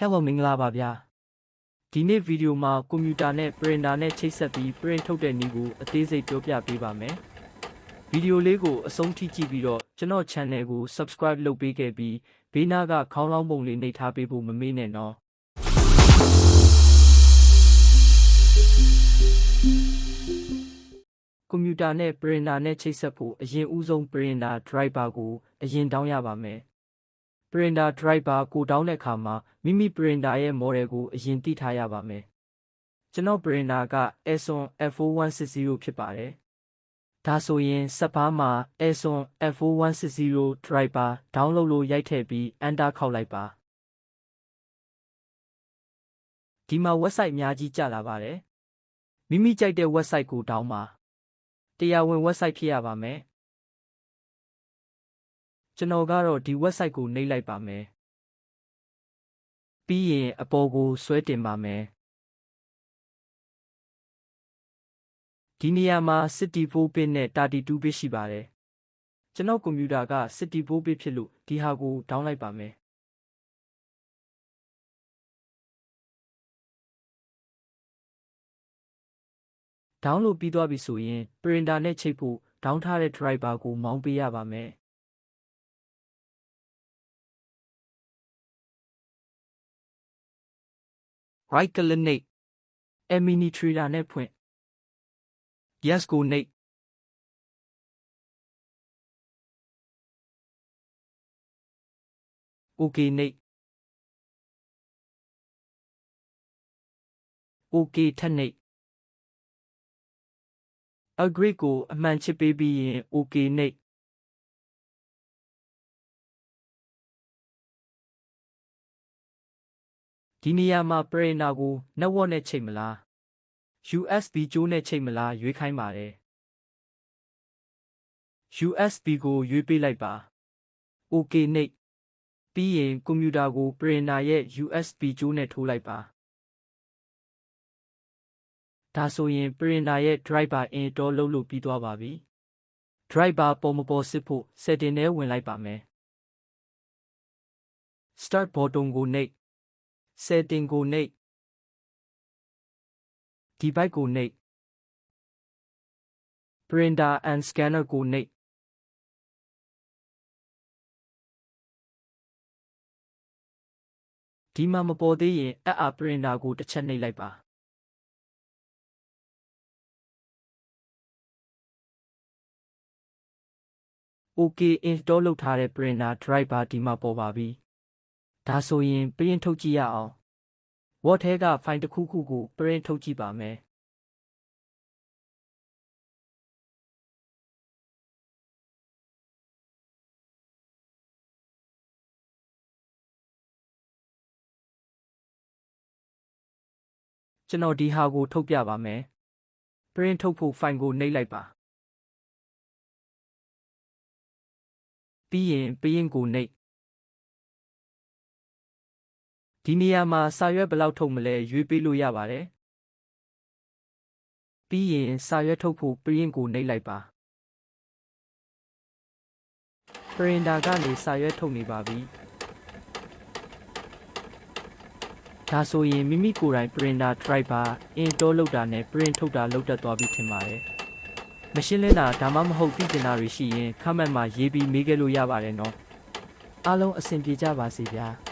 Hello မင်္ဂလာပါဗျာဒီနေ့ဗီဒီယိုမှာကွန်ပျူတာနဲ့ printer နဲ့ချိတ်ဆက်ပြီး print ထုတ်တဲ့နည်းကိုအသေးစိတ်ပြောပြပေးပါမယ်ဗီဒီယိုလေးကိုအဆုံးထိကြည့်ပြီးတော့ကျွန်တော် channel ကို subscribe လုပ်ပေးခဲ့ပြီးဘေးနားကခေါင်းလောင်းပုံလေးနှိပ်ထားပေးဖို့မမေ့နဲ့နော်ကွန်ပျူတာနဲ့ printer နဲ့ချိတ်ဆက်ဖို့အရင်ဦးဆုံး printer driver ကိုအရင်တောင်းရပါမယ် printer driver ကိုတောင်းတဲ့အခါမှာမိမိ printer ရဲ့ model ကိုအရင်သိထားရပါမယ်။ကျွန်တော် printer က Epson F4160 ဖြစ်ပါတယ်။ဒါဆိုရင်စက်ဘာမှာ Epson F4160 driver download လို့ရိုက်ထည့်ပြီး enter ခောက်လိုက်ပါ။ဒီမှာ website အများကြီးကြာလာပါတယ်။မိမိကြိုက်တဲ့ website ကိုတောင်းပါ။တရားဝင် website ဖြစ်ရပါမယ်။ ကျွန်တော်ကတော့ဒီ website ကိုနှိပ်လိုက်ပါမယ်။ပြီးရင်အပေါ်ကိုဆွဲတင်ပါမယ်။ဒီနေရာမှာ64 bit နဲ့32 bit ရှိပါတယ်။ကျွန်တော်ကွန်ပျူတာက64 bit ဖြစ်လို့ဒီဟာကိုဒေါင်းလိုက်ပါမယ်။ဒေါင်းလို့ပြီးသွားပြီဆိုရင် printer နဲ့ချိတ်ဖို့ဒေါင်းထားတဲ့ driver ကိုမောင်းပေးရပါမယ်။ right click နှိပ် mini trader နဲ့ဖွင့် yes ကိုနှိပ် okay နှိပ် okay ထပ်နှိပ် agree ကိုအမှန်ချစ်ပေးပြီးရင် okay နှိပ်ဒီနေရာမှာ printer ကို network နဲ့ချိန်မလား USB ကြိုးနဲ့ချိန်မလားရွေးခိုင်းပါတယ် USB ကိုရွေးပေးလိုက်ပါ okay နှိပ်ပြီးရင်ကွန်ပျူတာကို printer ရဲ့ USB ကြိုးနဲ့ထိုးလိုက်ပါဒါဆိုရင် printer ရဲ့ driver install လုပ်လို့ပြီးသွားပါပြီ driver ပေါ်မပေါ်စစ်ဖို့ setting ထဲဝင်လိုက်ပါမယ် start button ကိုနှိပ် setting ကိုနှိပ်ဒီဘက်ကိုနှိပ် printer and scanner ကိုနှိပ်ဒီမှာမပေါ်သေးရင်အပ်အား printer ကိုတစ်ချက်နှိပ်လိုက်ပါ OK install လုပ်ထားတဲ့ printer driver ဒီမှာပေါ်ပါပြီ။ ဒါဆိုရင် print ထုတ်ကြည့်ရအောင်။ Word ထဲက file တစ်ခုခုကို print ထုတ်ကြည့်ပါမယ်။ကျွန်တော်ဒီဟာကိုထုတ်ပြပါမယ်။ print ထုတ်ဖို့ file ကိုနှိပ်လိုက်ပါ။ပြီးရင်ပြီးရင်ကိုနှိပ် ဒီနေရာမှာစာရွက်ဘယ်လောက်ထုတ်မလဲရွေးပေးလို့ရပါတယ်။ပြီးရင်စာရွက်ထုတ်ဖို့ print ကိုနှိပ်လိုက်ပါ။ printer ကနေစာရွက်ထုတ်နေပါပြီ။ဒါဆိုရင်မိမိကိုယ်တိုင် printer driver install လုပ်တာနဲ့ print ထုတ်တာလုပ်တတ်သွားပြီထင်ပါတယ်။မရှင်းလင်းတာဒါမှမဟုတ်သိကျင်တာတွေရှိရင် comment မှာရေးပြီးမေးခဲ့လို့ရပါတယ်နော်။အားလုံးအဆင်ပြေကြပါစေဗျာ။